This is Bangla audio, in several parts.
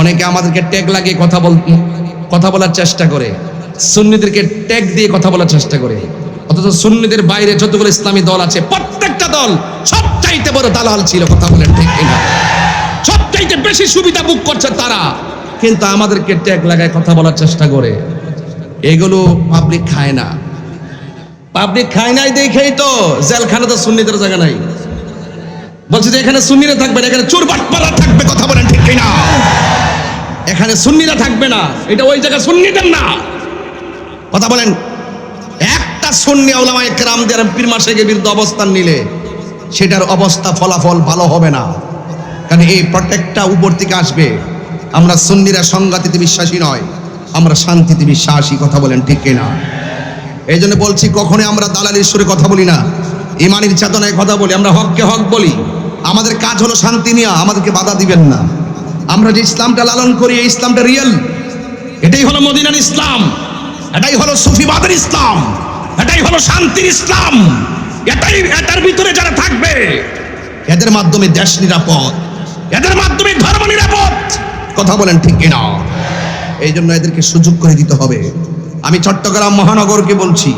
অনেকে আমাদেরকে ট্যাগ লাগিয়ে কথা বল, কথা বলার চেষ্টা করে। সুন্নিদেরকে ট্যাগ দিয়ে কথা বলার চেষ্টা করে। অথচ সুন্নিদের বাইরে যতগুলো ইসলামী দল আছে, প্রত্যেকটা দল সবচাইতে বড় দালাল ছিল কথা বলেন ঠিক কিনা? সবচাইতে বেশি সুবিধা বুক করছে তারা। কিন্তু আমাদেরকে ট্যাগ লাগায় কথা বলার চেষ্টা করে। এগুলো পাবলিক খায় না। পাবলিক খায় নাই দেখেই তো, জেলখানা তো সুন্নিদের জায়গা নাই। বলছে যে এখানে সুন্নিরা থাকবে না, এখানে চুরবাটপাড়া থাকবে, কথা বলেন ঠিক কিনা? এখানে সুন্নিরা থাকবে না। এটা ওই জায়গা সুন্নিদের না। কথা বলেন, একটা সুন্নি ওলামায়ে কেরামদের পীর মাসেকের বিরুদ্ধে অবস্থান নিলে সেটার অবস্থা, ফলাফল ভালো হবে না। কারণ এই প্রত্যেকটা উপর থেকে আসবে। আমরা সুন্নিরা সংঘাতিতে বিশ্বাসী নয়, আমরা শান্তিতে বিশ্বাসী, কথা বলেন ঠিক কিনা। এই জন্য বলছি, কখনোই আমরা দালালির সুরে কথা বলি না। ইমানির চেতনায় কথা বলি, আমরা হককে হক বলি। আমাদের কাজ হলো শান্তি নিয়ে, আমাদেরকে বাধা দিবেন না। আমরা যে ইসলামটা লালন করি, এই ইসলামটা রিয়েল এটাই হলো মদিনার ইসলাম। এটাই হলো সুফিবাদের ইসলাম। এটাই হলো শান্তির ইসলাম। এটাই, এটার ভিতরে যারা থাকবে, এদের মাধ্যমে দেশ নিরাপদ। এদের মাধ্যমে ধর্ম নিরাপদ। কথা বলেন ঠিক কিনা? এই জন্য এদেরকে সুযোগ করে দিতে হবে। আমি চট্টগ্রাম মহানগরকে বলছি,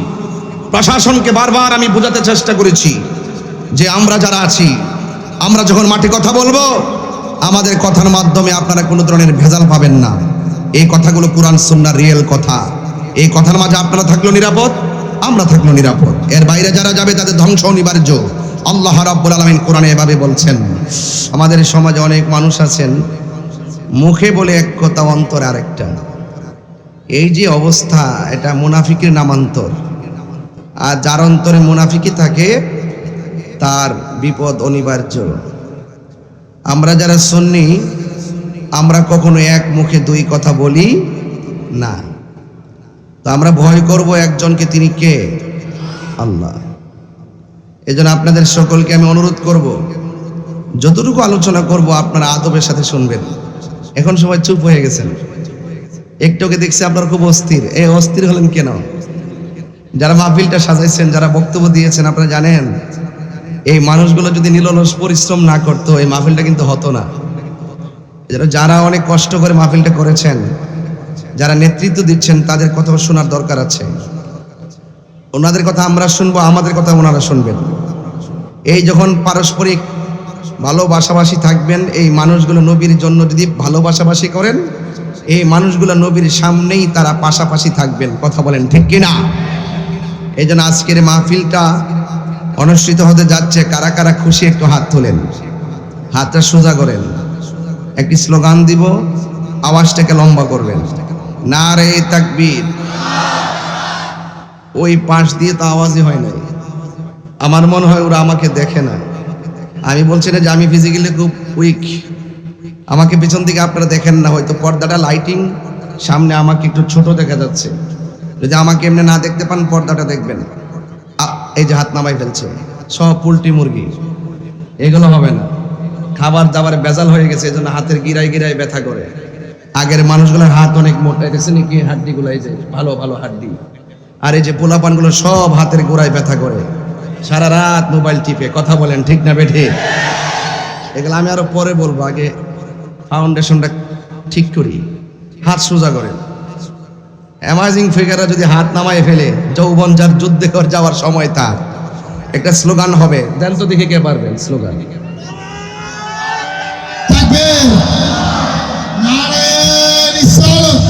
প্রশাসনকে বারবার আমি বোঝাতে চেষ্টা করেছি যে আমরা যারা আছি, আমরা যখন মাঠে কথা বলব আমাদের কথার মাধ্যমে আপনারা কোনো ধরনের ভেজাল পাবেন না। এই কথাগুলো কোরআন সুন্নার রিয়েল কথা। এই কথার মাঝে আপনারা থাকল নিরাপদ, আমরা থাকল নিরাপদ। এর বাইরে যারা যাবে, তাদের ধ্বংস অনিবার্য। আল্লাহ রাব্বুল আলামিন কোরআনে এভাবে বলছেন, আমাদের সমাজে অনেক মানুষ আছেন, মুখে বলে এক কথা, অন্তরে আরেকটা। এই যে অবস্থা, এটা মুনাফিকের নামান্তর। আর যার অন্তরে মুনাফিকি থাকে, তার বিপদ অনিবার্য। আমরা যারা শুননি আমরা কখনো এক মুখে দুই কথা বলি না। তো আমরা ভয় করব একজনকে, তিনি কে? আল্লাহ। এজন্য আপনাদের সকলকে আমি অনুরোধ করব, যতটুকু আলোচনা করব আপনারা আদবের সাথে শুনবেন। এখন সবাই চুপ হয়ে গেছেন। একটুকে দেখছি আপনারা খুব অস্থির। এই অস্থির হলেন কেন? যারা মাহফিলটা সাজাইছেন, যারা বক্তব্য দিয়েছেন, আপনারা জানেন এই মানুষগুলো যদি নিরলস পরিশ্রম না করতো, এই মাহফিলটা কিন্তু হতো না। যারা অনেক কষ্ট করে মাহফিলটা করেছেন, যারা নেতৃত্ব দিচ্ছেন, তাদের কথা শোনার দরকার আছে। ওনাদের কথা আমরা শুনব, আমাদের কথা ওনারা শুনবেন। এই যখন পারস্পরিক ভালোবাসাবাসি থাকবেন, এই মানুষগুলো নবীর জন্য যদি ভালোবাসাবাসি করেন, এই মানুষগুলো নবীর সামনেই তারা পাশাপাশি থাকবেন। কথা বলেন ঠিক কিনা? এই জন্য আজকের মাহফিলটা অনুষ্ঠিত হতে যাচ্ছে, কারা কারা খুশি একটু হাত তোলেন। হাতটা সোজা করেন। একটি স্লোগান দিব, আওয়াজটাকে লম্বা করবেন। না রে তাকবীর। ওই পাশ দিয়ে তো আওয়াজই হয় নাই। আমার মনে হয় ওরা আমাকে দেখে না। আমি বলছি না যে আমি ফিজিক্যালি খুব উইক আমাকে পিছন দিকে আপনারা দেখেন না, হয়তো পর্দাটা লাইটিং সামনে আমাকে একটু ছোট দেখা যাচ্ছে। যদি আমাকে এমনি না দেখতে পান, পর্দাটা দেখবেন। এই যে হাত নামাই ফেলছে। সব পোলট্রি মুরগি। এগুলো হবে না। খাবার দাবার বেজাল হয়ে গেছে এই জন্য হাতের গিরায় গিরায় ব্যথা করে। আগের মানুষগুলোর হাত অনেক মোটা গেছে নাকি হাড্ডিগুলো? এই যে ভালো ভালো হাড্ডি। আর এই যে পোলাপানগুলো সব হাতের গোড়ায় ব্যথা করে। সারা রাত মোবাইল টিপে, কথা বলেন, ঠিক না বেঠে? এগুলো আমি আরও পরে বলব, আগে ফাউন্ডেশনটা ঠিক করি। হাত সোজা করেন। অ্যামাজিং ফিগাররা যদি হাত নামায় ফেলে, যৌবন যার যুদ্ধে যাওয়ার সময় তার। একটা স্লোগান হবে, দেন তো দেখে কে পারবেন স্লোগান। রিসালত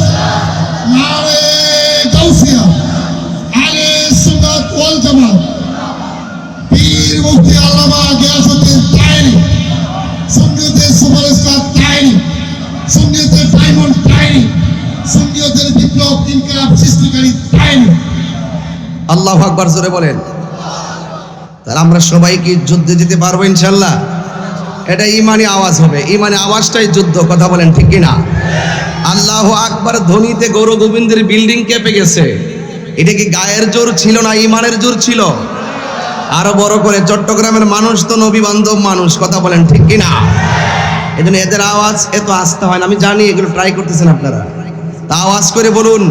বিপ্লব সৃষ্টিকারী আল্লাহ আকবার জোরে বলেন। তাহলে আমরা সবাই কি যুদ্ধে যেতে পারব ইনশাল্লাহ এটা ইমানি আওয়াজ হবে। ইমানি আওয়াজটাই যুদ্ধ, কথা বলেন ঠিক কিনা? আল্লাহ আকবার ধ্বনিতে গৌর গোবিন্দের বিল্ডিং কেঁপে গেছে। এটা কি গায়ের জোর ছিল না ইমানের জোর ছিল? আরও বড় করে, চট্টগ্রামের মানুষ তো নবী বান্ধব মানুষ, কথা বলেন ঠিক কিনা? এই জন্য এদের আওয়াজ এত আসতে হয় না, আমি জানি, এগুলো ট্রাই করতেছেন আপনারা। আওয়াজ করে বলুন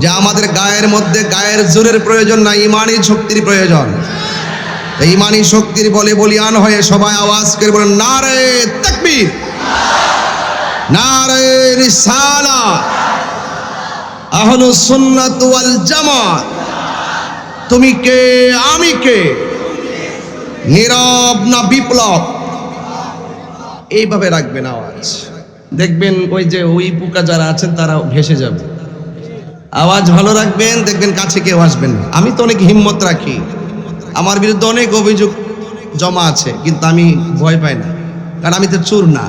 যে আমাদের গায়ের মধ্যে গায়ের জোরের প্রয়োজন না, ইমানি শক্তির প্রয়োজন। ইমানি শক্তির বলে বলিয়ান হয়ে সবাই আওয়াজ করে বলেন না রে তাকবীর, নারে রিসালাত আহলু সুন্নাত ওয়াল জামাত, তুমি কে, আমি কে? নীরব না বিপ্লব? এইভাবে রাখবেন আওয়াজ। দেখবেন ওই যে ওই পোকা যারা আছেন, তারা ভেসে যাবে। আওয়াজ ভালো রাখবেন, দেখবেন কাছে কেউ আসবেন আমি তো অনেক হিম্মত রাখি। আমার বিরুদ্ধে অনেক অভিযোগ জমা আছে, কিন্তু আমি ভয় পাই না। কারণ আমি তো চুর না।